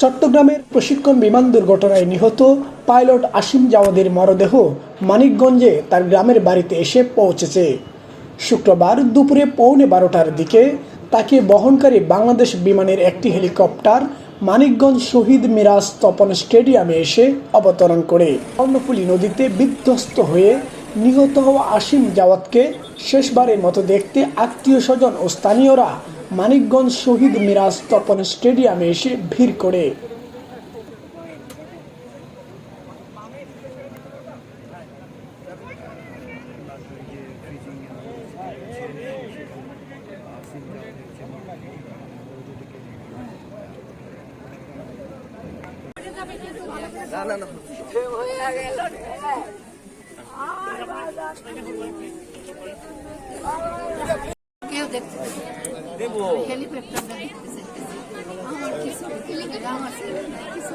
চট্টগ্রামের প্রশিক্ষণ বিমান দুর্ঘটনায় নিহত পাইলট আসিম জাওয়াদের মরদেহ মানিকগঞ্জে তার গ্রামের বাড়িতে এসে পৌঁছেছে। শুক্রবার দুপুরে পৌনে বারোটার দিকে তাকে বহনকারী বাংলাদেশ বিমানের একটি হেলিকপ্টার মানিকগঞ্জ শহীদ মিরাজ তপন স্টেডিয়ামে এসে অবতরণ করে। কর্ণফুলী নদীতে বিধ্বস্ত হয়ে নিহত হওয়া আসিম জাওয়াতকে শেষবারের মতো দেখতে আত্মীয় স্বজন ও স্থানীয়রা মানিকগঞ্জ শহীদ মিরাজ তপন স্টেডিয়ামে এসে ভিড় করে। দেখতে দেবো হেলিকপ্টারটা দেখতে চাইতেছে আমার কিছু আমার ছেলে নাই, কিছু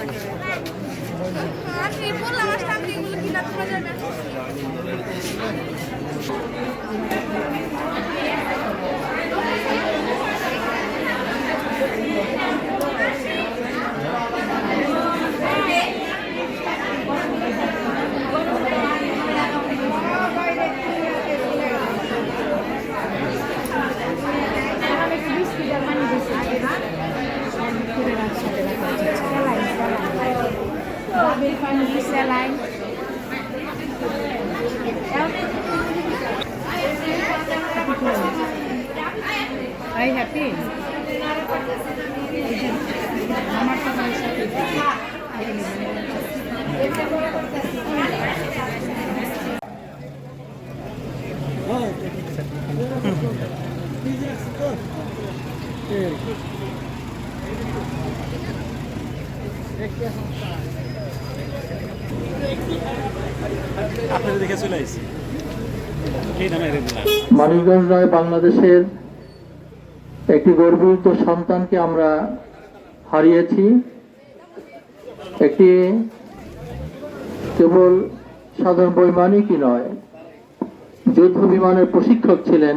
Thank you. আমি এগুলো কিনা তোমার যাবে স্যালাইন আই হ্যাপি আমার তো মানিকগঞ্জ নয়, বাংলাদেশের একটি গর্বিত সন্তানকে আমরা হারিয়েছি। একটি কেবল সাধারণ বৈমানিকই নয়, যুদ্ধ বিমানের প্রশিক্ষক ছিলেন,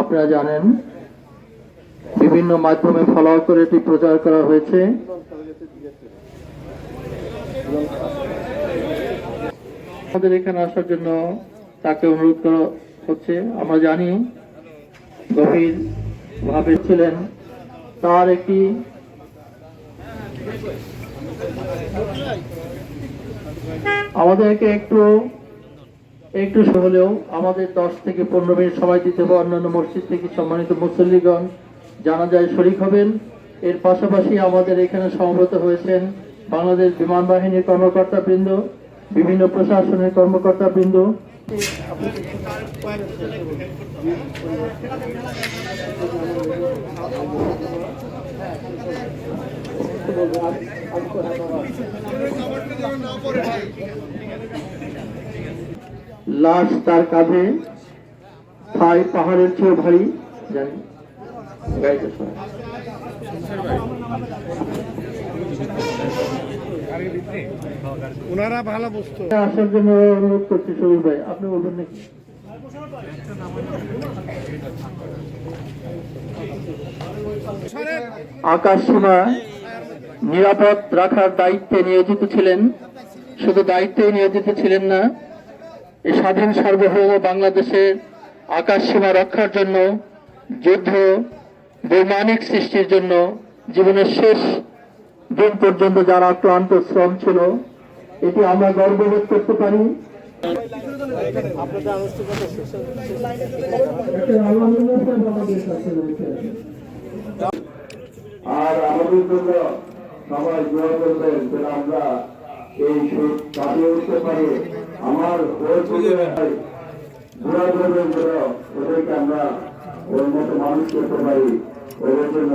আপনারা জানেন। বিভিন্ন মাধ্যমে ফলো করে এটি প্রচার করা হয়েছে। আমাদের এখানে আসার জন্য তাকে অনুরোধ করা হচ্ছে। আমরা জানি গভীর ভাবে ছিলেন। তার একটি আমাদেরকে একটু একটু হলেও আমাদের দশ থেকে পনেরো মিনিট সময় দিতে হবে। অন্যান্য মসজিদ থেকে সম্মানিত মুসল্লিগণ জানা যায় শরিক হবেন। এর পাশাপাশি আমাদের এখানে সমবেত হয়েছেন বাংলাদেশ বিমান বাহিনীর কর্মকর্তা বৃন্দ বিভিন্ন প্রশাসনের কর্মকর্তা বৃন্দ লাশ তার কাঁধে থাই পাহাড়ের চেয়ে ভারী। জানি। শোনা। ওনারা ভালো বুঝতো আসার জন্য অনুরোধ করছি শরীর ভাই আপনি বলবেন নাকি? আকাশ সীমা নিরাপদ রাখার দায়িত্বে নিয়োজিত ছিলেন। শুধু দায়িত্বে নিয়োজিত ছিলেন না এই স্বাধীন সার্বভৌম বাংলাদেশের আকাশ সীমা রক্ষার জন্য যুদ্ধ বৈমানিক সৃষ্টির জন্য জীবনের শেষ দিন পর্যন্ত যারা ক্লান্ত, শ্রম ছিল, এটি আমরা গর্ববোধ করতে পারি। আর আমাদের জন্য সবাই দোয়া করবেন যেন আমরা এই সুখ কাটিয়ে উঠতে পারি। আমার দোয়া করবেন যেন ওদেরকে আমরা ওর মতো মানুষ করতে পারি। ওদের জন্য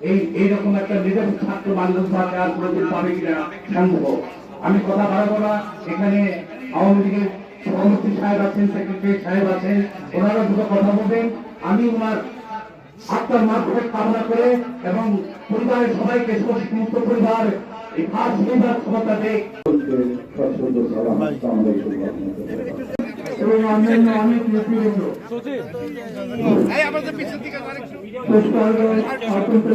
এই এইরকম একটা নিজের ছাত্র মাকে আর কোনোদিন পাবে কিনা সম্ভব আমি কথা বাড়াবো না এখানে আওয়ামী লীগের সভাপতি সাহেব আছেন সেক্রেটারি সাহেব আছেন ওনারা দুটো কথা বলবেন। আমি ওনার আত্মার মাধ্যমে কামনা করে এবং পরিবারের সবাইকে সমস্ত পরিবার এই ক্ষমতা দেখ এবং অন্যান্য অনেক নেতৃবৃন্দ। পুষ্করগঞ্জ অত্যন্ত